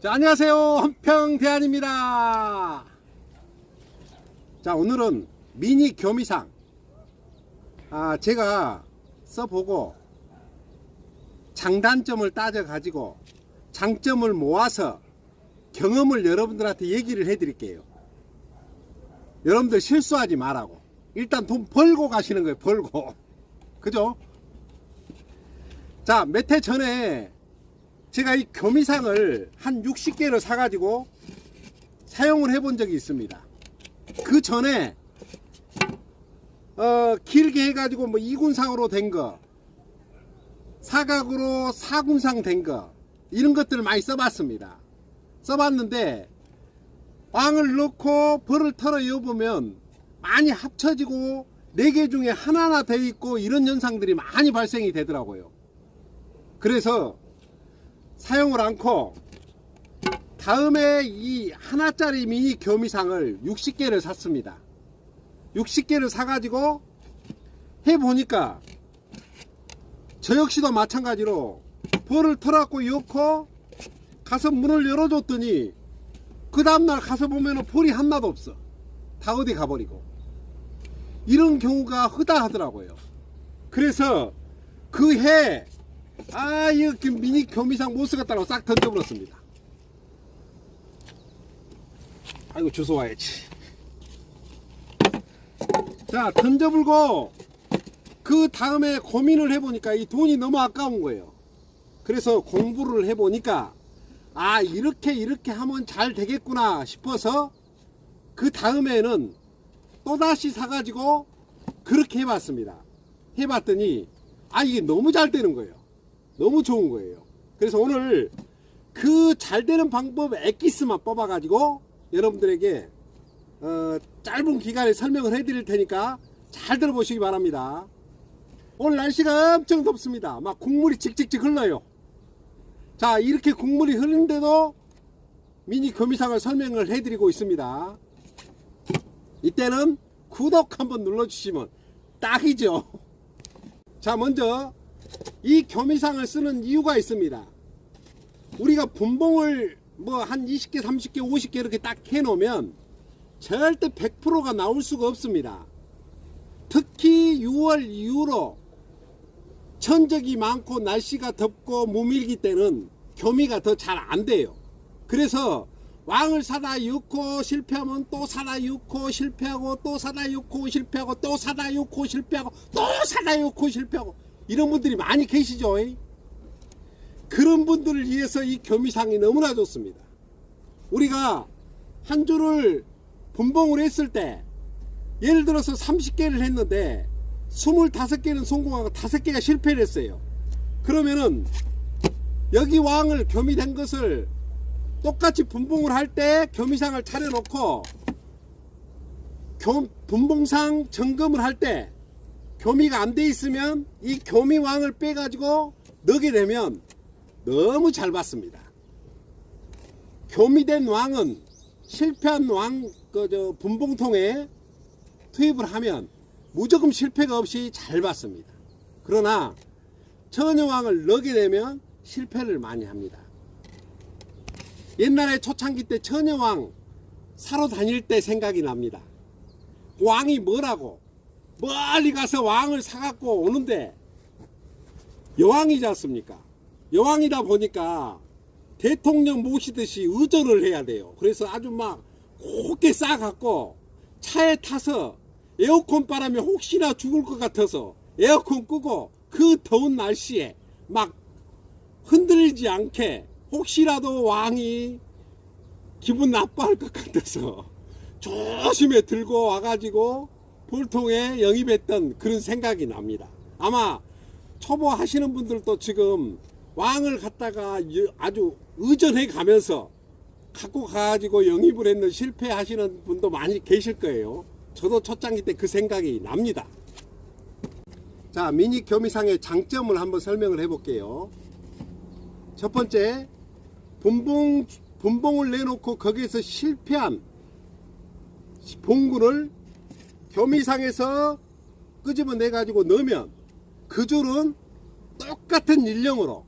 자, 안녕하세요. 한평대안입니다. 자, 오늘은 미니 교미상. 아, 제가 써보고 장단점을 따져가지고 장점을 모아서 경험을 여러분들한테 얘기를 해드릴게요. 여러분들 실수하지 말라고. 일단 돈 벌고 가시는 거예요, 벌고. 그죠? 자, 몇 해 전에 제가 이 교미상을 한 60개를 사가지고 사용을 해본 적이 있습니다. 그 전에 어, 길게 해가지고 뭐 2군상으로 된 거, 사각으로 4군상 된 거, 이런 것들을 많이 써봤습니다. 써봤는데, 왕을 넣고 벌을 털어 여보면 많이 합쳐지고 4개 중에 하나하나 돼 있고 이런 현상들이 많이 발생이 되더라고요. 그래서 사용을 않고 다음에 이 하나짜리 미니 교미상을 60개를 샀습니다. 60개를 사가지고 해보니까 저 역시도 마찬가지로 볼을 털어갖고 넣고 가서 문을 열어줬더니 그 다음날 가서 보면은 볼이 하나도 없어. 다 어디 가버리고. 이런 경우가 흐다하더라고요. 그래서 그 해 아, 그 미니 교미상 못 쓰겠다고 싹 던져버렸습니다. 아이고, 주소 와야지. 자, 던져불고, 그 다음에 고민을 해보니까 이 돈이 너무 아까운 거예요. 그래서 공부를 해보니까, 아, 이렇게, 이렇게 하면 잘 되겠구나 싶어서, 그 다음에는 또다시 사가지고, 그렇게 해봤습니다. 해봤더니, 아, 이게 너무 잘 되는 거예요. 너무 좋은 거예요. 그래서 오늘 그 잘 되는 방법 엑기스만 뽑아가지고 여러분들에게 어, 짧은 기간에 설명을 해드릴 테니까 잘 들어보시기 바랍니다. 오늘 날씨가 엄청 덥습니다. 막 국물이 직직직 흘러요. 자 이렇게 국물이 흐르는데도 미니 거미상을 설명을 해드리고 있습니다. 이때는 구독 한번 눌러주시면 딱이죠. 자 먼저 이 교미상을 쓰는 이유가 있습니다. 우리가 분봉을 뭐 한 20개, 30개, 50개 이렇게 딱 해놓으면 절대 100%가 나올 수가 없습니다. 특히 6월 이후로 천적이 많고 날씨가 덥고 무밀기 때는 교미가 더 잘 안 돼요. 그래서 왕을 사다 엮고 실패하면 또 사다 엮고 실패하고 또 사다 엮고 실패하고 또 사다 엮고 실패하고 또 사다 엮고 실패하고 이런 분들이 많이 계시죠. 그런 분들을 위해서 이 교미상이 너무나 좋습니다. 우리가 한 줄을 분봉을 했을 때 예를 들어서 30개를 했는데 25개는 성공하고 5개가 실패를 했어요. 그러면은 여기 왕을 교미된 것을 똑같이 분봉을 할 때 교미상을 차려놓고 교, 분봉상 점검을 할때 교미가 안 돼 있으면 이 교미왕을 빼가지고 넣게 되면 너무 잘 받습니다. 교미된 왕은 실패한 왕, 그, 저, 분봉통에 투입을 하면 무조건 실패가 없이 잘 받습니다. 그러나 처녀왕을 넣게 되면 실패를 많이 합니다. 옛날에 초창기 때 처녀왕 사러 다닐 때 생각이 납니다. 왕이 뭐라고? 멀리 가서 왕을 사갖고 오는데 여왕이지 않습니까? 여왕이다 보니까 대통령 모시듯이 의전을 해야 돼요. 그래서 아주 막 곱게 싸갖고 차에 타서 에어컨 바람에 혹시나 죽을 것 같아서 에어컨 끄고 그 더운 날씨에 막 흔들리지 않게 혹시라도 왕이 기분 나빠할 것 같아서 조심히 들고 와가지고 볼통에 영입했던 그런 생각이 납니다. 아마 초보 하시는 분들도 지금 왕을 갖다가 여- 아주 의전해 가면서 갖고 가가지고 영입을 했는 실패하시는 분도 많이 계실 거예요. 저도 초창기 때 그 생각이 납니다. 자, 미니 교미상의 장점을 한번 설명을 해볼게요. 첫 번째, 분봉, 분봉을 내놓고 거기에서 실패한 봉구를 교미상에서 끄집어내 가지고 넣으면 그 줄은 똑같은 일령으로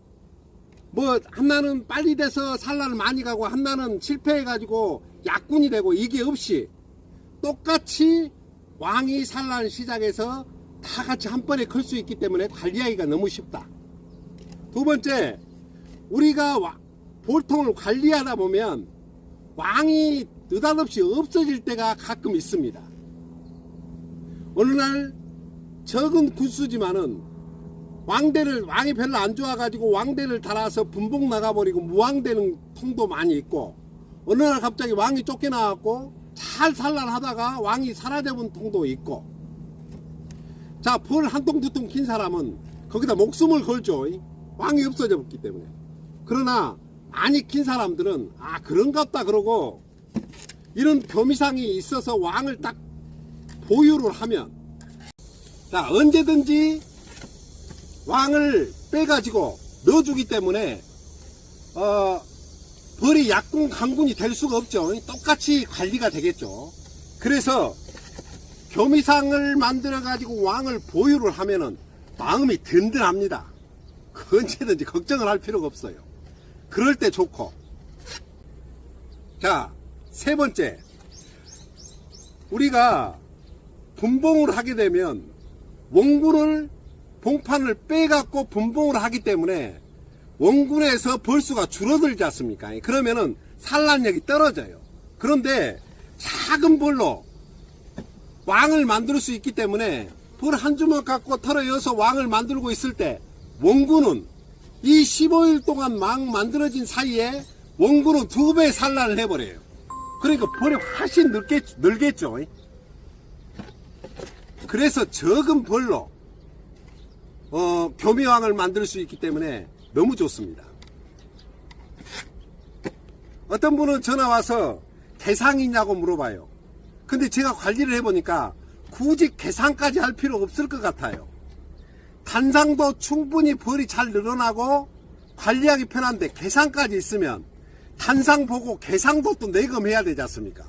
뭐 한나는 빨리 돼서 산란을 많이 가고 한나는 실패해 가지고 약군이 되고 이게 없이 똑같이 왕이 산란 시작해서 다 같이 한 번에 클 수 있기 때문에 관리하기가 너무 쉽다. 두 번째, 우리가 와- 볼통을 관리하다 보면 왕이 느닷없이 없어질 때가 가끔 있습니다. 어느 날 적은 구수지만은 왕대를 왕이 별로 안 좋아가지고 왕대를 달아서 분봉 나가버리고 무왕되는 통도 많이 있고 어느 날 갑자기 왕이 쫓겨나갖고 잘 산란하다가 왕이 사라져본 통도 있고. 자 벌 한 통 두 통 킨 사람은 거기다 목숨을 걸죠. 왕이 없어져 버렸기 때문에. 그러나 많이 킨 사람들은 아 그런갑다 그러고 이런 겸이상이 있어서 왕을 딱 보유를 하면 자 언제든지 왕을 빼가지고 넣어주기 때문에 어 벌이 약군 강군이 될 수가 없죠. 똑같이 관리가 되겠죠. 그래서 겸이상을 만들어 가지고 왕을 보유를 하면은 마음이 든든합니다. 그 언제든지 걱정을 할 필요가 없어요. 그럴 때 좋고. 자 세 번째. 우리가 분봉을 하게 되면 원군을 봉판을 빼갖고 분봉을 하기 때문에 원군에서 벌수가 줄어들지 않습니까? 그러면은 산란력이 떨어져요. 그런데 작은 벌로 왕을 만들 수 있기 때문에 벌 한 주먹 갖고 털어 여서 왕을 만들고 있을 때 원군은 이 15일 동안 왕 만들어진 사이에 원군은 두 배 산란을 해버려요. 그러니까 벌이 훨씬 늘겠, 늘겠죠. 그래서 적은 벌로 어, 교미왕을 만들 수 있기 때문에 너무 좋습니다. 어떤 분은 전화 와서 개상이 있냐고 물어봐요. 근데 제가 관리를 해보니까 굳이 개상까지 할 필요 없을 것 같아요. 단상도 충분히 벌이 잘 늘어나고 관리하기 편한데 개상까지 있으면 단상 보고 개상도 또 내검해야 되지 않습니까?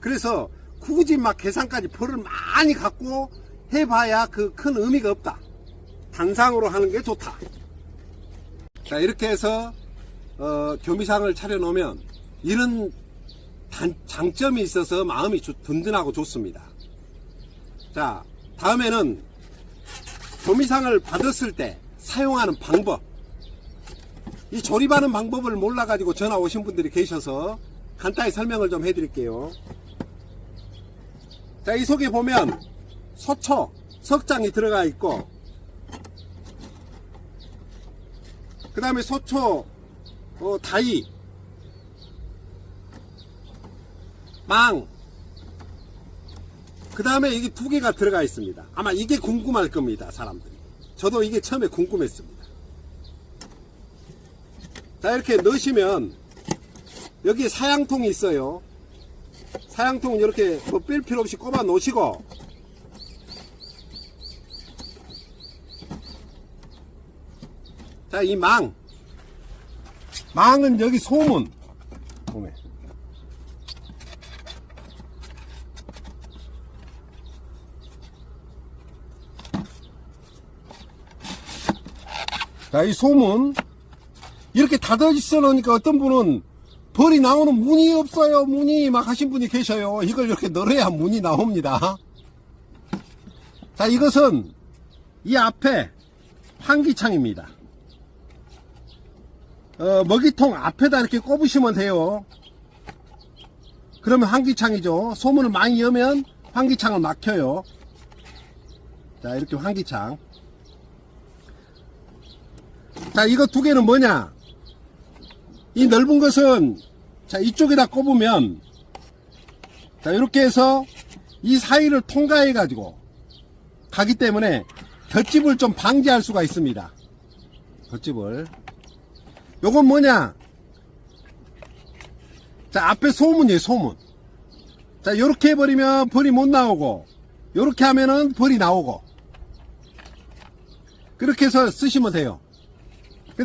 그래서 굳이 막 개상까지 벌을 많이 갖고 해봐야 그 큰 의미가 없다. 단상으로 하는 게 좋다. 자 이렇게 해서 어, 교미상을 차려놓으면 이런 단- 장점이 있어서 마음이 좋- 든든하고 좋습니다. 자 다음에는 교미상을 받았을 때 사용하는 방법 이 조립하는 방법을 몰라가지고 전화 오신 분들이 계셔서 간단히 설명을 좀 해드릴게요. 자, 이 속에 보면 소초, 석장이 들어가 있고, 그 다음에 소초, 어, 다이, 망, 그 다음에 이게 두 개가 들어가 있습니다. 아마 이게 궁금할 겁니다, 사람들이. 저도 이게 처음에 궁금했습니다. 자, 이렇게 넣으시면, 여기에 사양통이 있어요. 사양통은 이렇게 뭐뺄 필요 없이 꼽아 놓으시고, 자, 이 망. 망은 여기 소문. 보면. 자, 이 소문. 이렇게 닫아 있어 놓으니까 어떤 분은 벌이 나오는 문이 없어요. 문이 막 하신 분이 계셔요. 이걸 이렇게 넣어야 문이 나옵니다. 자, 이것은 이 앞에 환기창입니다. 어, 먹이통 앞에다 이렇게 꼽으시면 돼요. 그러면 환기창이죠. 소문을 많이 여면 환기창을 막혀요. 자, 이렇게 환기창. 자, 이거 두 개는 뭐냐? 이 넓은 것은 자, 이쪽에다 꼽으면 자, 이렇게 해서 이 사이를 통과해 가지고 가기 때문에 덧집을 좀 방지할 수가 있습니다. 덧집을. 요건 뭐냐? 자, 앞에 소문이에요, 소문. 자, 요렇게 해버리면 벌이 못 나오고, 요렇게 하면은 벌이 나오고. 그렇게 해서 쓰시면 돼요.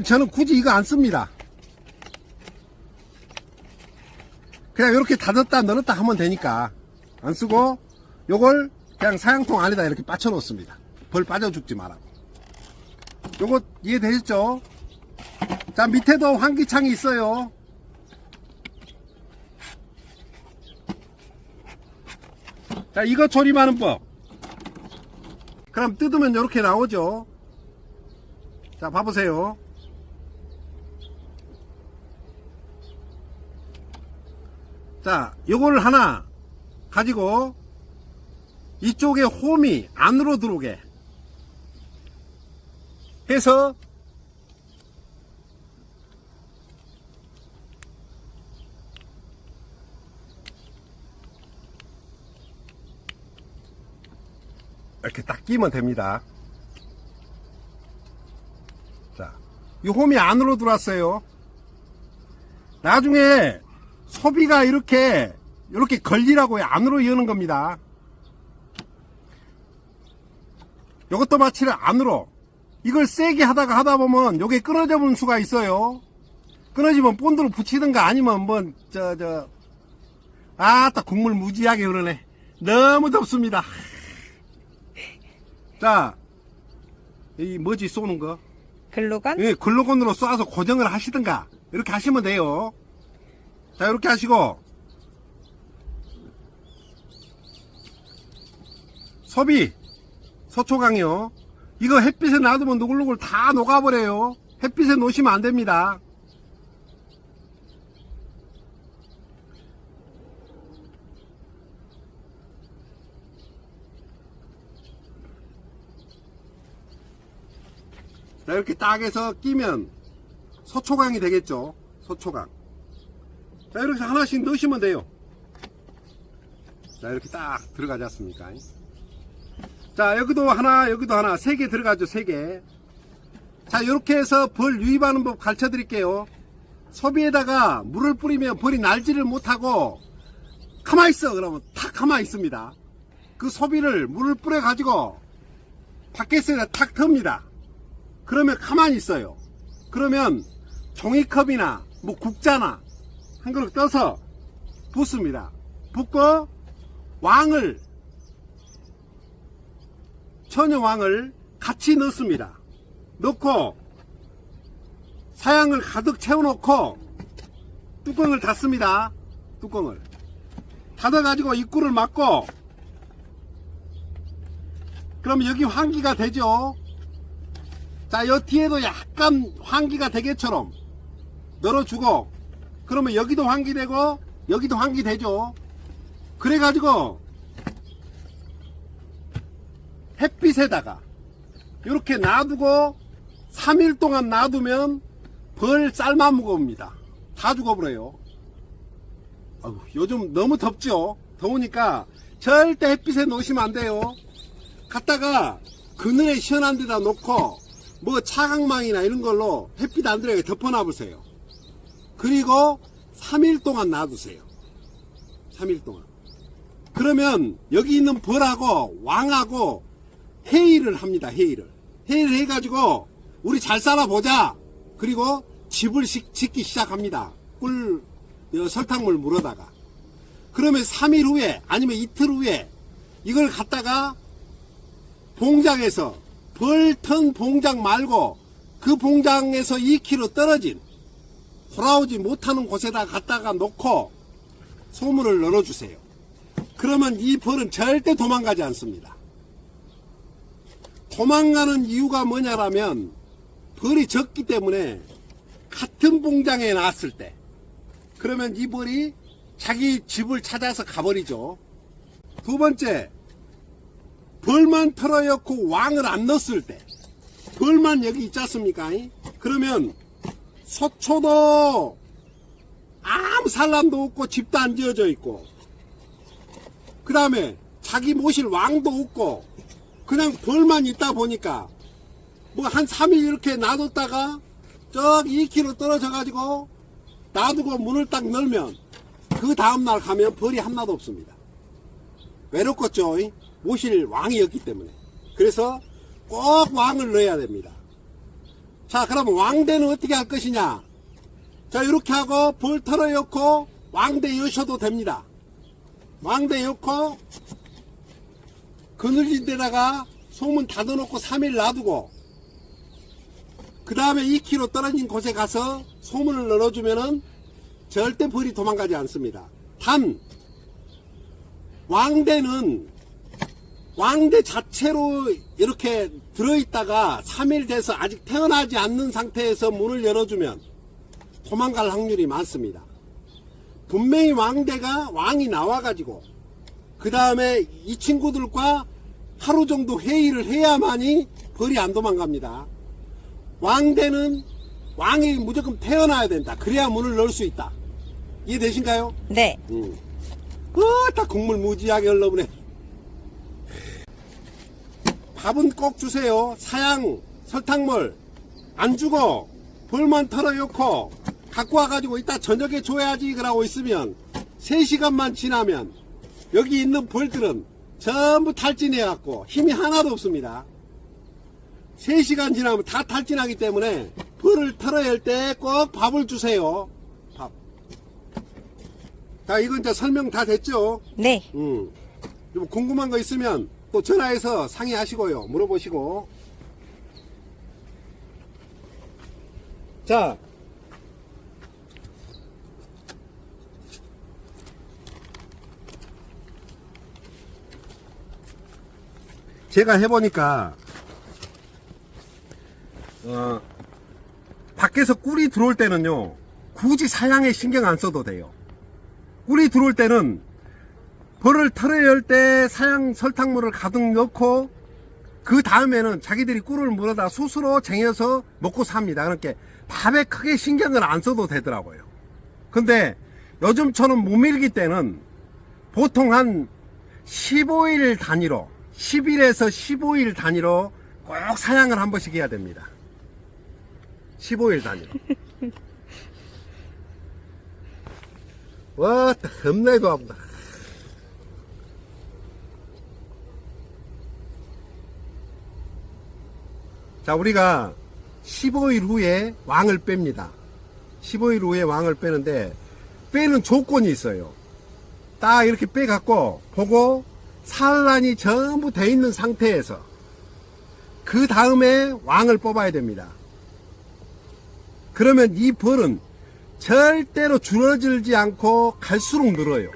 저는 굳이 이거 안 씁니다. 그냥 이렇게 닫았다 넣었다 하면 되니까 안 쓰고 요걸 그냥 사양통 안에다 이렇게 빠쳐 놓습니다. 벌 빠져 죽지 말라고. 요거 이해되셨죠? 자, 밑에도 환기창이 있어요. 자, 이거 조림하는 법. 그럼 뜯으면 이렇게 나오죠. 자, 봐보세요. 자, 요거를 하나 가지고 이쪽에 홈이 안으로 들어오게 해서 이렇게 딱 끼면 됩니다. 자, 이 홈이 안으로 들어왔어요. 나중에 소비가 이렇게 이렇게 걸리라고 안으로 여는 겁니다. 이것도 마치를 안으로 이걸 세게 하다가 하다 보면 요게 끊어져 버는 수가 있어요. 끊어지면 본드로 붙이든가 아니면 뭐 저 저 아따 국물 무지하게 흐르네. 너무 덥습니다. 자, 이 뭐지 쏘는 거? 글루건? 예, 글루건으로 쏴서 고정을 하시든가 이렇게 하시면 돼요. 자, 이렇게 하시고 소비 서초강이요. 이거 햇빛에 놔두면 누글누글 다 녹아버려요. 햇빛에 놓으시면 안 됩니다. 자, 이렇게 딱 해서 끼면 서초강이 되겠죠. 서초강. 자, 이렇게 하나씩 넣으시면 돼요. 자, 이렇게 딱 들어가지 않습니까? 자, 여기도 하나, 여기도 하나, 세 개 들어가죠, 세 개. 자, 이렇게 해서 벌 유입하는 법 가르쳐 드릴게요. 소비에다가 물을 뿌리면 벌이 날지를 못하고, 가만히 있어! 그러면 탁 가만히 있습니다. 그 소비를 물을 뿌려 가지고, 밖에서 탁 틉니다. 그러면 가만히 있어요. 그러면 종이컵이나 뭐 국자나 한 그릇 떠서 붓습니다. 붓고 왕을 처녀왕을 같이 넣습니다. 넣고 사양을 가득 채워놓고 뚜껑을 닫습니다. 뚜껑을 닫아가지고 입구를 막고 그럼 여기 환기가 되죠. 자, 여 뒤에도 약간 환기가 되게처럼 널어주고, 그러면 여기도 환기되고, 여기도 환기되죠. 그래가지고, 햇빛에다가, 이렇게 놔두고, 3일 동안 놔두면 벌 삶아 먹어 옵니다. 다 죽어버려요. 아유, 요즘 너무 덥죠? 더우니까 절대 햇빛에 놓으시면 안 돼요. 갖다가 그늘에 시원한 데다 놓고 뭐 차광망이나 이런 걸로 햇빛 안 들어가게 덮어놔보세요. 그리고 3일 동안 놔두세요. 3일 동안. 그러면 여기 있는 벌하고 왕하고 회의를 합니다. 회의를. 회의를 해가지고 우리 잘 살아보자. 그리고 집을 식- 짓기 시작합니다. 꿀 어, 설탕물 물어다가. 그러면 3일 후에 아니면 이틀 후에 이걸 갖다가 봉장에서 벌턴 봉장 말고 그 봉장에서 2km 떨어진 돌아오지 못하는 곳에다 갖다가 놓고 소물을 넣어주세요. 그러면 이 벌은 절대 도망가지 않습니다. 도망가는 이유가 뭐냐라면 벌이 적기 때문에 같은 봉장에 나왔을 때 그러면 이 벌이 자기 집을 찾아서 가버리죠. 두 번째 벌만 털어놓고 왕을 안 넣었을 때 벌만 여기 있지 않습니까? 그러면 서초도 아무 산란도 없고 집도 안 지어져 있고 그 다음에 자기 모실 왕도 없고 그냥 벌만 있다 보니까 뭐 한 3일 이렇게 놔뒀다가 저기 2km 떨어져 가지고 놔두고 문을 딱 열면 그 다음날 가면 벌이 하나도 없습니다. 외롭겠죠? 모실 왕이었기 때문에. 그래서 꼭 왕을 넣어야 됩니다 자 그럼 왕대는 어떻게 할 것이냐 자 이렇게 하고 벌 털어 넣고 왕대 여셔도 됩니다 왕대 넣고 그늘진 데다가 소문 닫아놓고 3일 놔두고 그 다음에 2km 떨어진 곳에 가서 소문을 넣어주면은 절대 벌이 도망가지 않습니다. 단, 왕대는 왕대 자체로 이렇게 들어있다가 3일 돼서 아직 태어나지 않는 상태에서 문을 열어주면 도망갈 확률이 많습니다. 분명히 왕대가 왕이 나와가지고 그 다음에 이 친구들과 하루 정도 회의를 해야만이 벌이 안 도망갑니다. 왕대는 왕이 무조건 태어나야 된다. 그래야 문을 넣을 수 있다. 이해되신가요? 네. 음. 어, 다 국물 무지하게 흘러보네. 밥은 꼭 주세요. 사양, 설탕물. 안 주고, 벌만 털어놓고, 갖고 와가지고 이따 저녁에 줘야지, 그러고 있으면, 3시간만 지나면, 여기 있는 벌들은 전부 탈진해갖고, 힘이 하나도 없습니다. 3시간 지나면 다 탈진하기 때문에, 벌을 털어야 할 때 꼭 밥을 주세요. 밥. 자, 이건 이제 설명 다 됐죠? 네. 음. 좀 궁금한 거 있으면 또 전화해서 상의하시고요. 물어보시고. 자. 제가 해보니까, 어, 밖에서 꿀이 들어올 때는요, 굳이 사양에 신경 안 써도 돼요. 꿀이 들어올 때는 벌을 털어야 할때 사양 설탕물을 가득 넣고 그 다음에는 자기들이 꿀을 물어다 스스로 쟁여서 먹고 삽니다. 그렇게 밥에 크게 신경을 안 써도 되더라고요. 근데 요즘처럼 모밀기 때는 보통 한 15일 단위로 10일에서 15일 단위로 꼭 사양을 한 번씩 해야 됩니다. 15일 단위로. 와, 겁나게 아프다. 자, 우리가 15일 후에 왕을 뺍니다. 15일 후에 왕을 빼는데, 빼는 조건이 있어요. 딱 이렇게 빼갖고, 보고, 산란이 전부 돼 있는 상태에서, 그 다음에 왕을 뽑아야 됩니다. 그러면 이 벌은 절대로 줄어들지 않고 갈수록 늘어요.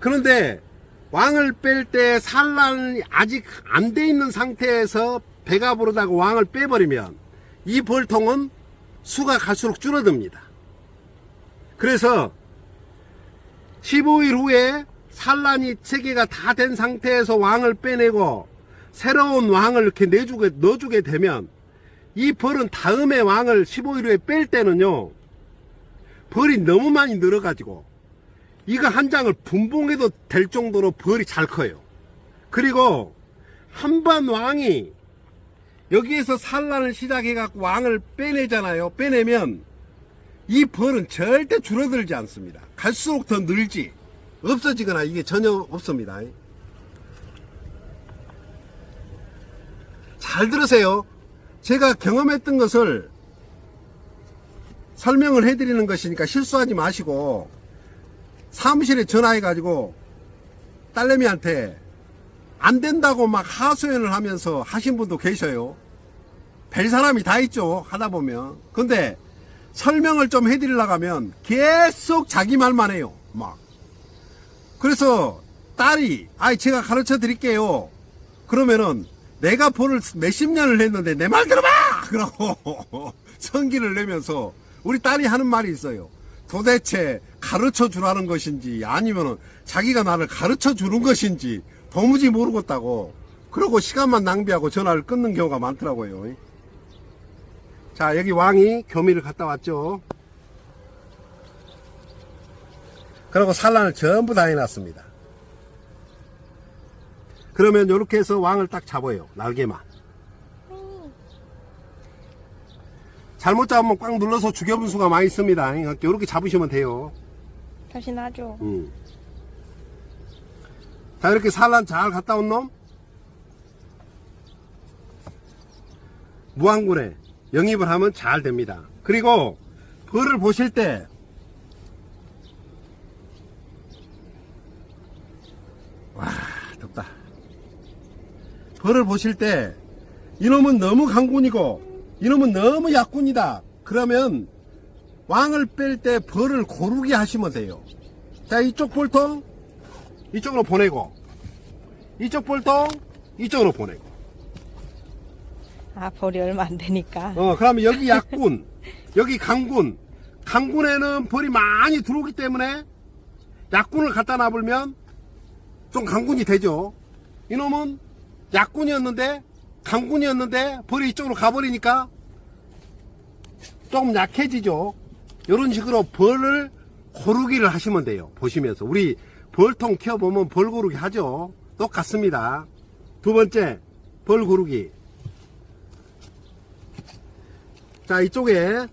그런데 왕을 뺄 때 산란이 아직 안 돼 있는 상태에서 배가 부르다가 왕을 빼버리면 이 벌통은 수가 갈수록 줄어듭니다. 그래서 15일 후에 산란이 체계가 다 된 상태에서 왕을 빼내고 새로운 왕을 이렇게 내주게, 넣어주게 되면 이 벌은 다음에 왕을 15일 후에 뺄 때는요, 벌이 너무 많이 늘어가지고, 이거 한 장을 분봉해도 될 정도로 벌이 잘 커요. 그리고 한번 왕이 여기에서 산란을 시작해갖고 왕을 빼내잖아요. 빼내면 이 벌은 절대 줄어들지 않습니다. 갈수록 더 늘지, 없어지거나 이게 전혀 없습니다. 잘 들으세요. 제가 경험했던 것을 설명을 해드리는 것이니까 실수하지 마시고 사무실에 전화해가지고 딸내미한테 안 된다고 막 하소연을 하면서 하신 분도 계셔요. 별 사람이 다 있죠. 하다 보면. 근데 설명을 좀 해드리려고 하면 계속 자기 말만 해요. 막. 그래서 딸이, 아이, 제가 가르쳐 드릴게요. 그러면은 내가 벌을 몇십 년을 했는데 내 말 들어봐! 그러고 성기를 내면서 우리 딸이 하는 말이 있어요. 도대체 가르쳐 주라는 것인지 아니면은 자기가 나를 가르쳐 주는 것인지 도무지 모르겠다고 그러고 시간만 낭비하고 전화를 끊는 경우가 많더라고요. 자, 여기 왕이 교미를 갔다 왔죠. 그리고 산란을 전부 다 해놨습니다. 그러면 이렇게 해서 왕을 딱 잡아요. 날개만. 잘못 잡으면 꽉 눌러서 죽여본 수가 많이 있습니다. 이렇게 잡으시면 돼요. 다시 놔줘. 음. 자, 이렇게 산란 잘 갔다 온 놈. 무항군에 영입을 하면 잘 됩니다. 그리고 벌을 보실 때 와, 덥다. 벌을 보실 때 이놈은 너무 강군이고 이놈은 너무 약군이다. 그러면 왕을 뺄 때 벌을 고르게 하시면 돼요. 자 이쪽 볼통 이쪽으로 보내고 이쪽 볼통 이쪽으로 보내고 아, 벌이 얼마 안 되니까. 어 그러면 여기 약군 여기 강군 강군에는 벌이 많이 들어오기 때문에 약군을 갖다 놔보면 좀 강군이 되죠 이놈은 약군이었는데 강군이었는데 벌이 이쪽으로 가버리니까 조금 약해지죠 이런 식으로 벌을 고르기를 하시면 돼요. 보시면서. 우리 벌통 키워보면 벌 고르기 하죠. 똑같습니다. 두 번째 벌 고르기. 자 이쪽에.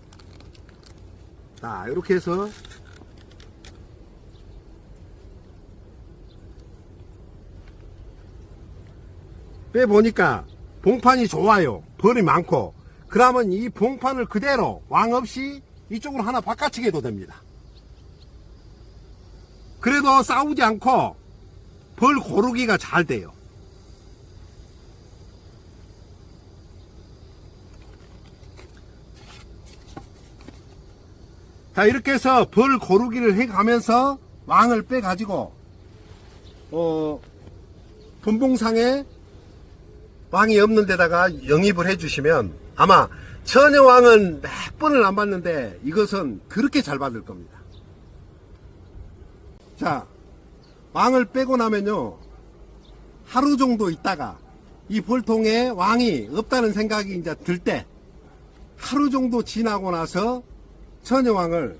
자 이렇게 해서. 빼보니까 봉판이 좋아요. 벌이 많고. 그러면 이 봉판을 그대로 왕 없이 이쪽으로 하나 바꿔치기도 됩니다. 그래도 싸우지 않고 벌 고르기가 잘 돼요. 자 이렇게 해서 벌 고르기를 해가면서 왕을 빼가지고 어 분봉상에 왕이 없는 데다가 영입을 해주시면 아마 처녀왕은 몇 번을 안 받는데 이것은 그렇게 잘 받을 겁니다 자 왕을 빼고 나면요 하루 정도 있다가 이 볼통에 왕이 없다는 생각이 이제 들 때 하루 정도 지나고 나서 처녀왕을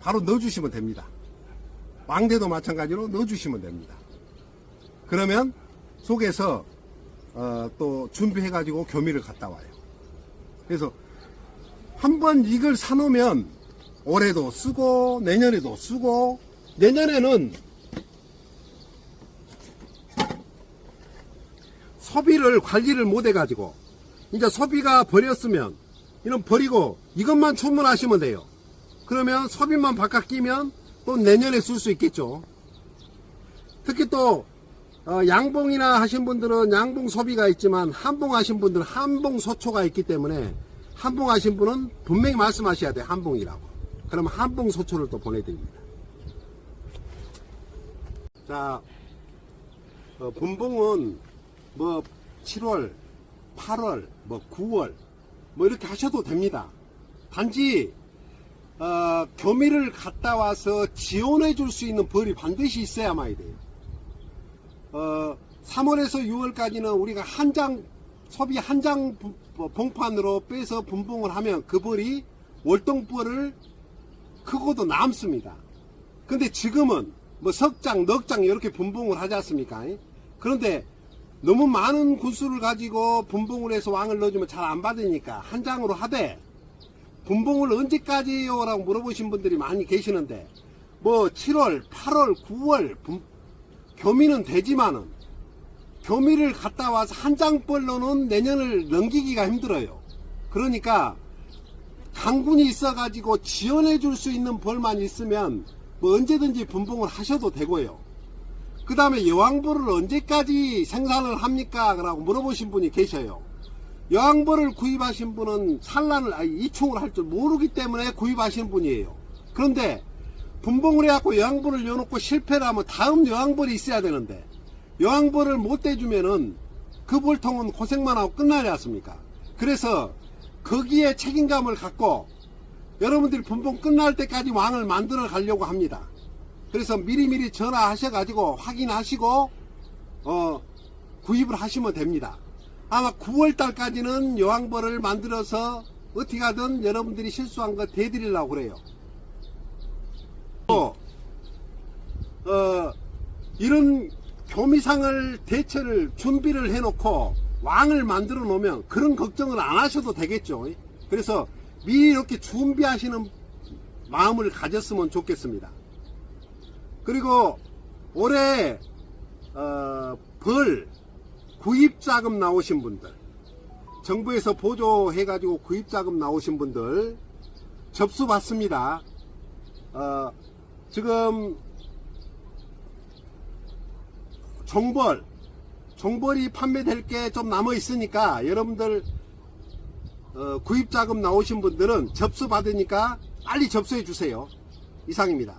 바로 넣어주시면 됩니다. 왕대도 마찬가지로 넣어주시면 됩니다. 그러면 속에서 어, 또 준비해가지고 교미를 갔다 와요. 그래서 한 번 이걸 사놓으면 올해도 쓰고 내년에도 쓰고 내년에는 소비를 관리를 못 해가지고 이제 소비가 버렸으면 이런 버리고 이것만 주문하시면 돼요. 그러면 소비만 바깥 끼면 또 내년에 쓸 수 있겠죠. 특히 또 어, 양봉이나 하신 분들은 양봉 소비가 있지만 한봉 하신 분들은 한봉 소초가 있기 때문에 한봉 하신 분은 분명히 말씀하셔야 돼요. 한봉이라고. 그러면 한봉 소초를 또 보내드립니다. 자, 어, 분봉은 뭐 7월, 8월, 뭐 9월 뭐 이렇게 하셔도 됩니다. 단지 어, 교미를 갔다 와서 지원해 줄 수 있는 벌이 반드시 있어야만 돼요. 어, 3월에서 6월까지는 우리가 한 장, 소비 한 장 봉판으로 빼서 분봉을 하면 그 벌이 월동벌을 크고도 남습니다. 근데 지금은 뭐 석장, 넉장 이렇게 분봉을 하지 않습니까? 그런데 너무 많은 군수를 가지고 분봉을 해서 왕을 넣어주면 잘 안 받으니까 한 장으로 하되 분봉을 언제까지요? 라고 물어보신 분들이 많이 계시는데 뭐 7월, 8월, 9월 분- 교미는 되지만은 교미를 갔다 와서 한 장벌로는 내년을 넘기기가 힘들어요. 그러니까 강군이 있어가지고 지원해 줄 수 있는 벌만 있으면 뭐 언제든지 분봉을 하셔도 되고요. 그 다음에 여왕벌을 언제까지 생산을 합니까? 라고 물어보신 분이 계셔요. 여왕벌을 구입하신 분은 산란을, 아니, 이충을 할 줄 모르기 때문에 구입하신 분이에요. 그런데 분봉을 해갖고 여왕벌을 여놓고 실패를 하면 다음 여왕벌이 있어야 되는데 여왕벌을 못 대주면은 그 볼통은 고생만 하고 끝나지 않습니까? 그래서 거기에 책임감을 갖고 여러분들이 분봉 끝날 때까지 왕을 만들어 가려고 합니다. 그래서 미리미리 전화하셔가지고 확인하시고 어, 구입을 하시면 됩니다. 아마 9월 달까지는 여왕벌을 만들어서 어떻게 하든 여러분들이 실수한 거 대드리려고 그래요. 또, 어, 이런 교미상을 대처를 준비를 해놓고 왕을 만들어 놓으면 그런 걱정을 안 하셔도 되겠죠. 그래서 미리 이렇게 준비하시는 마음을 가졌으면 좋겠습니다. 그리고 올해 어, 벌 구입 자금 나오신 분들 정부에서 보조해 가지고 구입 자금 나오신 분들 접수 받습니다. 어, 지금 종벌 종벌이 판매될 게 좀 남아 있으니까 여러분들 어, 구입 자금 나오신 분들은 접수 받으니까 빨리 접수해 주세요. 이상입니다.